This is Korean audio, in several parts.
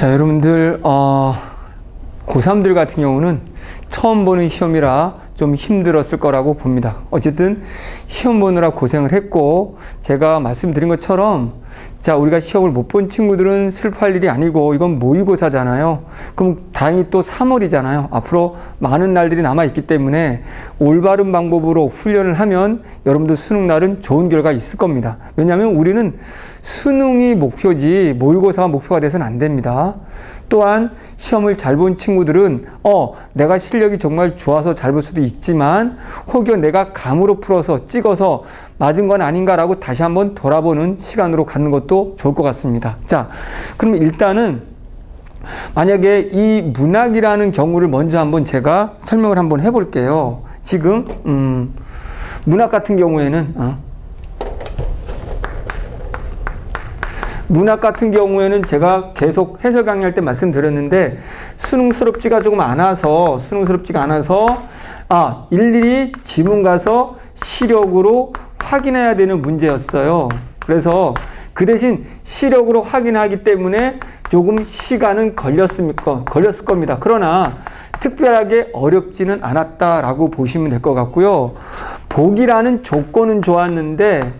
자, 여러분들, 어, 고3들 같은 경우는 처음 보는 시험이라 좀 힘들었을 거라고 봅니다. 어쨌든 시험 보느라 고생을 했고, 제가 말씀드린 것처럼, 자, 우리가 시험을 못 본 친구들은 슬퍼할 일이 아니고, 이건 모의고사잖아요. 그럼 다행히 또 3월이잖아요. 앞으로 많은 날들이 남아 있기 때문에 올바른 방법으로 훈련을 하면 여러분들 수능 날은 좋은 결과 있을 겁니다. 왜냐하면 우리는 수능이 목표지 모의고사가 목표가 돼서는 안 됩니다. 또한 시험을 잘 본 친구들은 어 내가 실력이 정말 좋아서 잘 볼 수도 있지만 혹여 내가 감으로 풀어서 찍어서 맞은 건 아닌가라고 다시 한번 돌아보는 시간으로 갖는 것도 좋을 것 같습니다. 자, 그럼 일단은 만약에 이 문학이라는 경우를 먼저 한번 제가 설명을 한번 해볼게요. 지금 음, 문학 같은 경우에는 어, 문학 같은 경우에는 제가 계속 해설 강의할 때 말씀드렸는데 수능스럽지가 조금 않아서 수능스럽지가 않아서 아 일일이 지문 가서 시력으로 확인해야 되는 문제였어요. 그래서 그 대신 시력으로 확인하기 때문에 조금 시간은 걸렸습니까? 걸렸을 겁니다. 그러나 특별하게 어렵지는 않았다라고 보시면 될 것 같고요. 복이라는 조건은 좋았는데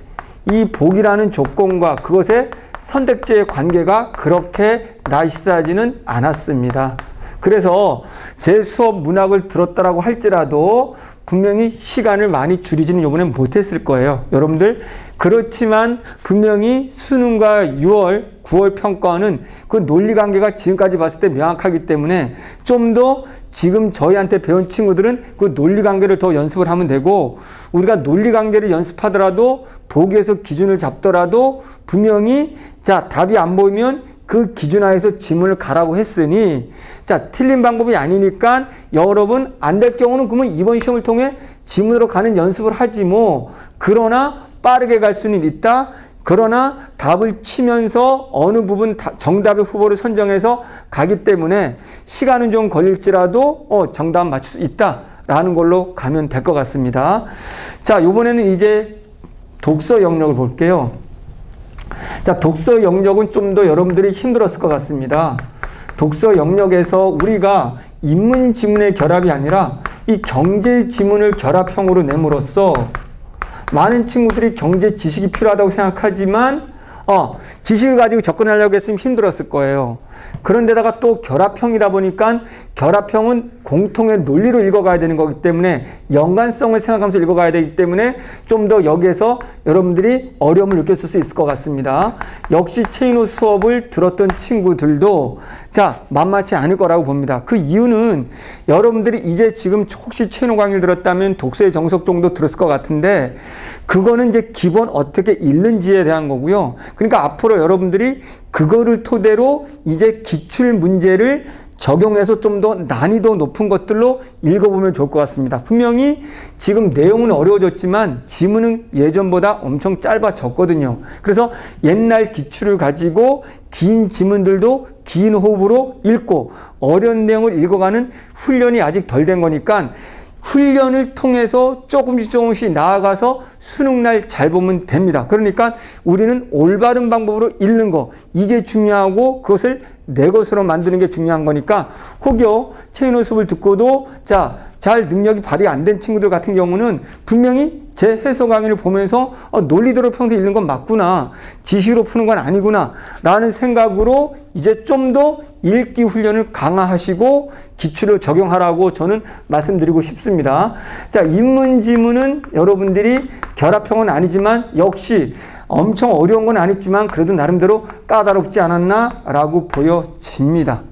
이 복이라는 조건과 그것의 선택지의 관계가 그렇게 나이스하지는 않았습니다. 그래서 제 수업 문학을 들었다라고 할지라도 분명히 시간을 많이 줄이지는 이번엔 못했을 거예요. 여러분들 그렇지만 분명히 수능과 6월, 9월 평가는 그 논리 관계가 지금까지 봤을 때 명확하기 때문에 좀 더 지금 저희한테 배운 친구들은 그 논리 관계를 더 연습을 하면 되고 우리가 논리 관계를 연습하더라도 보기에서 기준을 잡더라도 분명히 자 답이 안 보이면 그 기준하에서 지문을 가라고 했으니 자 틀린 방법이 아니니까 여러분 안 될 경우는 그러면 이번 시험을 통해 지문으로 가는 연습을 하지 뭐 그러나 빠르게 갈 수는 있다. 그러나 답을 치면서 어느 부분 정답의 후보를 선정해서 가기 때문에 시간은 좀 걸릴지라도 어, 정답 맞출 수 있다라는 걸로 가면 될 것 같습니다. 자, 이번에는 이제 독서 영역을 볼게요. 자, 독서 영역은 좀 더 여러분들이 힘들었을 것 같습니다. 독서 영역에서 우리가 인문 지문의 결합이 아니라 이 경제 지문을 결합형으로 내므로써 많은 친구들이 경제 지식이 필요하다고 생각하지만 어, 지식을 가지고 접근하려고 했으면 힘들었을 거예요. 그런데다가 또 결합형이다 보니까 결합형은 공통의 논리로 읽어가야 되는 거기 때문에 연관성을 생각하면서 읽어가야 되기 때문에 좀 더 여기에서 여러분들이 어려움을 느꼈을 수 있을 것 같습니다. 역시 체인호 수업을 들었던 친구들도 자 만만치 않을 거라고 봅니다. 그 이유는 여러분들이 이제 지금 혹시 체인호 강의를 들었다면 독서의 정석 정도 들었을 것 같은데 그거는 이제 기본 어떻게 읽는지에 대한 거고요. 그러니까 앞으로 여러분들이 그거를 토대로 이제 기출 문제를 적용해서 좀 더 난이도 높은 것들로 읽어보면 좋을 것 같습니다. 분명히 지금 내용은 어려워졌지만 지문은 예전보다 엄청 짧아졌거든요. 그래서 옛날 기출을 가지고 긴 지문들도 긴 호흡으로 읽고 어려운 내용을 읽어가는 훈련이 아직 덜 된 거니까 훈련을 통해서 조금씩 조금씩 나아가서 수능날 잘 보면 됩니다. 그러니까 우리는 올바른 방법으로 읽는 거 이게 중요하고 그것을 내 것으로 만드는 게 중요한 거니까 혹여 체인호 수업을 듣고도 자 잘 능력이 발휘 안 된 친구들 같은 경우는 분명히 제 해석 강의를 보면서 어, 논리대로 평소 읽는 건 맞구나 지시로 푸는 건 아니구나 라는 생각으로 이제 좀 더 읽기 훈련을 강화하시고 기출을 적용하라고 저는 말씀드리고 싶습니다. 자, 인문 지문은 여러분들이 결합형은 아니지만 역시 엄청 어려운 건 아니지만 그래도 나름대로 까다롭지 않았나 라고 보여집니다.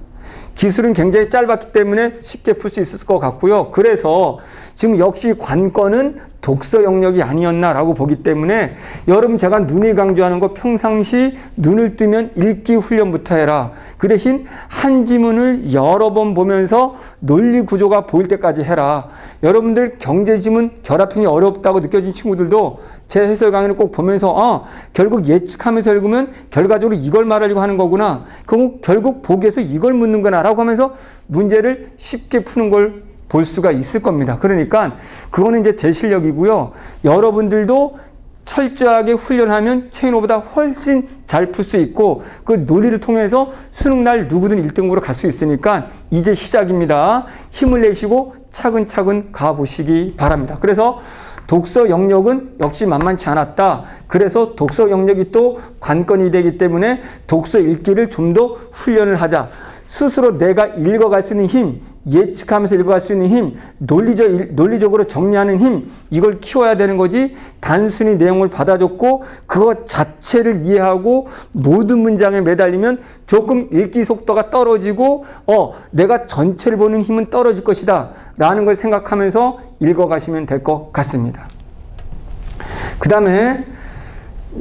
기술은 굉장히 짧았기 때문에 쉽게 풀 수 있을 것 같고요. 그래서 지금 역시 관건은 독서 영역이 아니었나라고 보기 때문에 여러분 제가 눈이 강조하는 거 평상시 눈을 뜨면 읽기 훈련부터 해라. 그 대신 한 지문을 여러 번 보면서 논리 구조가 보일 때까지 해라. 여러분들 경제 지문 결합형이 어렵다고 느껴진 친구들도 제 해설 강의를 꼭 보면서 어, 결국 예측하면서 읽으면 결과적으로 이걸 말하려고 하는 거구나. 그럼 결국 보기에서 이걸 묻는구나 라고 하면서 문제를 쉽게 푸는 걸 볼 수가 있을 겁니다. 그러니까 그거는 이제 제 실력이고요. 여러분들도 철저하게 훈련하면 최인호보다 훨씬 잘 풀 수 있고 그 논리를 통해서 수능날 누구든 1등으로 갈 수 있으니까 이제 시작입니다. 힘을 내시고 차근차근 가보시기 바랍니다. 그래서 독서 영역은 역시 만만치 않았다. 그래서 독서 영역이 또 관건이 되기 때문에 독서 읽기를 좀 더 훈련을 하자. 스스로 내가 읽어갈 수 있는 힘, 예측하면서 읽어갈 수 있는 힘, 논리적, 논리적으로 정리하는 힘, 이걸 키워야 되는 거지, 단순히 내용을 받아줬고, 그것 자체를 이해하고, 모든 문장에 매달리면 조금 읽기 속도가 떨어지고, 어, 내가 전체를 보는 힘은 떨어질 것이다. 라는 걸 생각하면서 읽어가시면 될 것 같습니다. 그 다음에,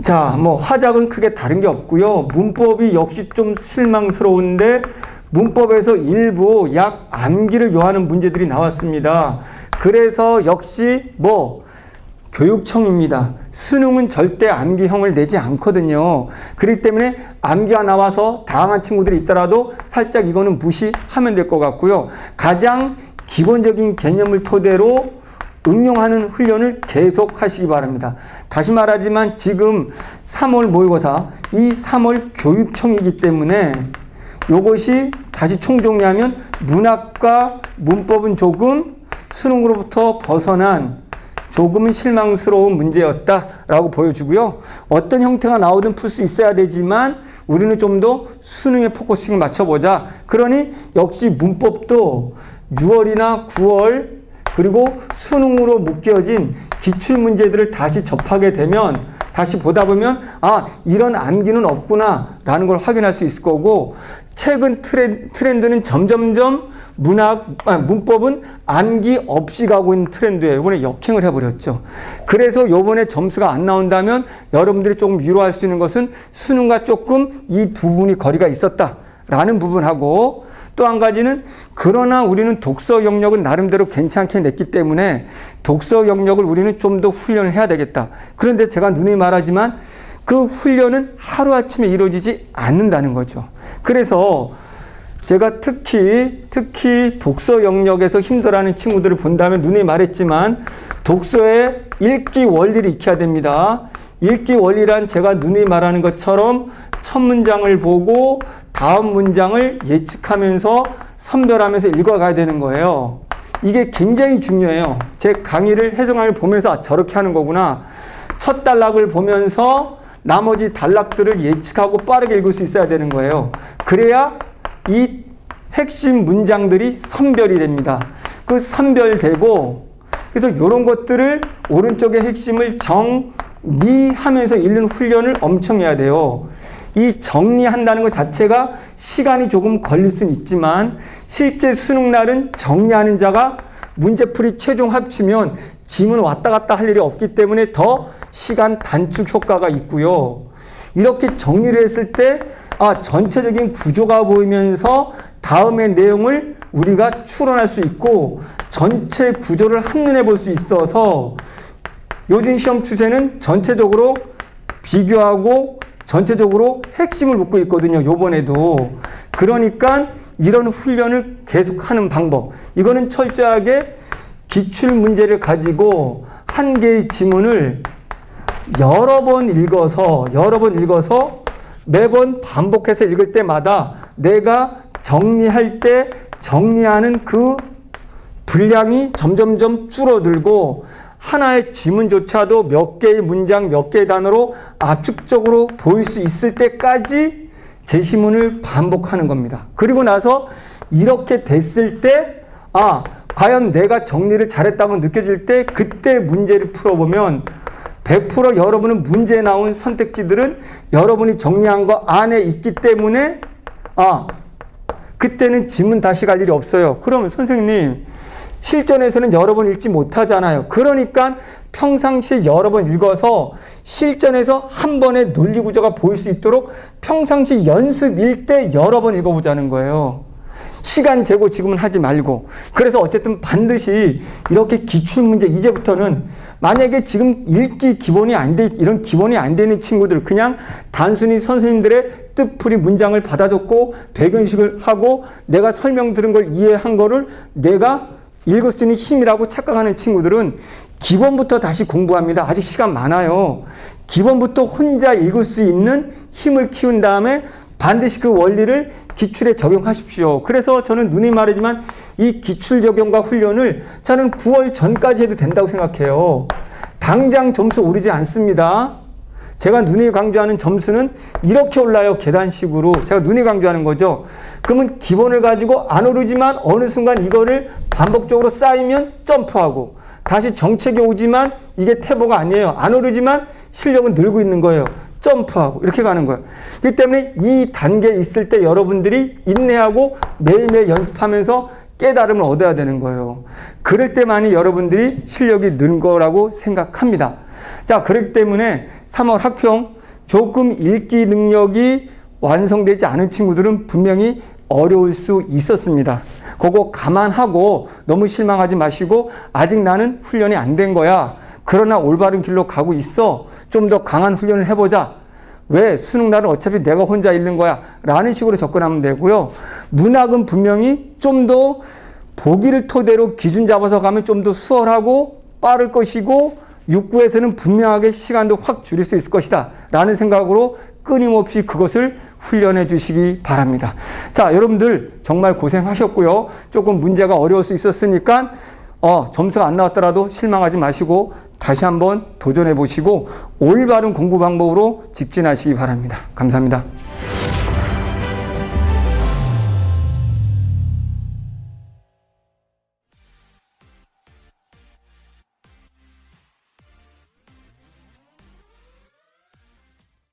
자, 뭐, 화작은 크게 다른 게 없고요. 문법이 역시 좀 실망스러운데, 문법에서 일부 약 암기를 요하는 문제들이 나왔습니다. 그래서 역시 뭐 교육청입니다. 수능은 절대 암기형을 내지 않거든요. 그렇기 때문에 암기가 나와서 당한 친구들이 있더라도 살짝 이거는 무시하면 될 것 같고요. 가장 기본적인 개념을 토대로 응용하는 훈련을 계속 하시기 바랍니다. 다시 말하지만 지금 3월 모의고사, 이 3월 교육청이기 때문에 요것이 다시 총정리하면 문학과 문법은 조금 수능으로부터 벗어난 조금은 실망스러운 문제였다라고 보여주고요. 어떤 형태가 나오든 풀 수 있어야 되지만 우리는 좀 더 수능에 포커싱을 맞춰보자. 그러니 역시 문법도 6월이나 9월 그리고 수능으로 묶여진 기출 문제들을 다시 접하게 되면 다시 보다 보면 아 이런 암기는 없구나라는 걸 확인할 수 있을 거고 최근 트렌드는 점점점 문학 아, 문법은 암기 없이 가고 있는 트렌드예요. 이번에 역행을 해버렸죠. 그래서 요번에 점수가 안 나온다면 여러분들이 조금 위로할 수 있는 것은 수능과 조금 이 두 분이 거리가 있었다라는 부분하고 또 한 가지는 그러나 우리는 독서 영역은 나름대로 괜찮게 냈기 때문에 독서 영역을 우리는 좀 더 훈련을 해야 되겠다. 그런데 제가 눈에 말하지만 그 훈련은 하루아침에 이루어지지 않는다는 거죠. 그래서 제가 특히 특히 독서 영역에서 힘들어하는 친구들을 본다면 눈에 말했지만 독서의 읽기 원리를 익혀야 됩니다. 읽기 원리란 제가 눈에 말하는 것처럼 첫 문장을 보고 다음 문장을 예측하면서 선별하면서 읽어가야 되는 거예요. 이게 굉장히 중요해요. 제 강의를 해석을 보면서 아, 저렇게 하는 거구나. 첫 단락을 보면서 나머지 단락들을 예측하고 빠르게 읽을 수 있어야 되는 거예요. 그래야 이 핵심 문장들이 선별이 됩니다. 그 선별되고 그래서 이런 것들을 오른쪽의 핵심을 정리하면서 읽는 훈련을 엄청 해야 돼요. 이 정리한다는 것 자체가 시간이 조금 걸릴 수는 있지만 실제 수능 날은 정리하는 자가 문제풀이 최종 합치면 지문 왔다 갔다 할 일이 없기 때문에 더 시간 단축 효과가 있고요. 이렇게 정리를 했을 때 아, 전체적인 구조가 보이면서 다음의 내용을 우리가 추론할 수 있고 전체 구조를 한눈에 볼 수 있어서 요즘 시험 추세는 전체적으로 비교하고 전체적으로 핵심을 묻고 있거든요. 요번에도. 그러니까 이런 훈련을 계속하는 방법. 이거는 철저하게 기출 문제를 가지고 한 개의 지문을 여러 번 읽어서 여러 번 읽어서 매번 반복해서 읽을 때마다 내가 정리할 때 정리하는 그 분량이 점점점 줄어들고 하나의 지문조차도 몇 개의 문장, 몇 개의 단어로 압축적으로 보일 수 있을 때까지 제시문을 반복하는 겁니다. 그리고 나서 이렇게 됐을 때, 아, 과연 내가 정리를 잘했다고 느껴질 때 그때 문제를 풀어보면 100% 여러분은 문제에 나온 선택지들은 여러분이 정리한 거 안에 있기 때문에 아, 그때는 지문 다시 갈 일이 없어요. 그러면 선생님, 실전에서는 여러 번 읽지 못하잖아요. 그러니까 평상시에 여러 번 읽어서 실전에서 한 번의 논리 구조가 보일 수 있도록 평상시 연습일 때 여러 번 읽어보자는 거예요. 시간 재고 지금은 하지 말고. 그래서 어쨌든 반드시 이렇게 기출문제 이제부터는 만약에 지금 읽기 기본이 안 돼, 이런 기본이 안 되는 친구들 그냥 단순히 선생님들의 뜻풀이 문장을 받아줬고 배경식을 하고 내가 설명 들은 걸 이해한 거를 내가 읽을 수 있는 힘이라고 착각하는 친구들은 기본부터 다시 공부합니다. 아직 시간 많아요. 기본부터 혼자 읽을 수 있는 힘을 키운 다음에 반드시 그 원리를 기출에 적용하십시오. 그래서 저는 눈이 말하지만 이 기출 적용과 훈련을 저는 9월 전까지 해도 된다고 생각해요. 당장 점수 오르지 않습니다. 제가 눈이 강조하는 점수는 이렇게 올라요. 계단식으로. 제가 눈이 강조하는 거죠. 그러면 기본을 가지고 안 오르지만 어느 순간 이거를 반복적으로 쌓이면 점프하고 다시 정책이 오지만 이게 태보가 아니에요. 안 오르지만 실력은 늘고 있는 거예요. 점프하고 이렇게 가는 거예요. 그렇기 때문에 이 단계에 있을 때 여러분들이 인내하고 매일매일 연습하면서 깨달음을 얻어야 되는 거예요. 그럴 때만이 여러분들이 실력이 는 거라고 생각합니다. 자, 그렇기 때문에 3월 학평 조금 읽기 능력이 완성되지 않은 친구들은 분명히 어려울 수 있었습니다. 그거 감안하고 너무 실망하지 마시고 아직 나는 훈련이 안 된 거야. 그러나 올바른 길로 가고 있어. 좀 더 강한 훈련을 해보자. 왜? 수능 날은 어차피 내가 혼자 읽는 거야. 라는 식으로 접근하면 되고요. 문학은 분명히 좀 더 보기를 토대로 기준 잡아서 가면 좀 더 수월하고 빠를 것이고 육구에서는 분명하게 시간도 확 줄일 수 있을 것이다. 라는 생각으로 끊임없이 그것을 훈련해 주시기 바랍니다. 자, 여러분들 정말 고생하셨고요. 조금 문제가 어려울 수 있었으니까 어, 점수가 안 나왔더라도 실망하지 마시고 다시 한번 도전해 보시고 올바른 공부 방법으로 직진하시기 바랍니다. 감사합니다.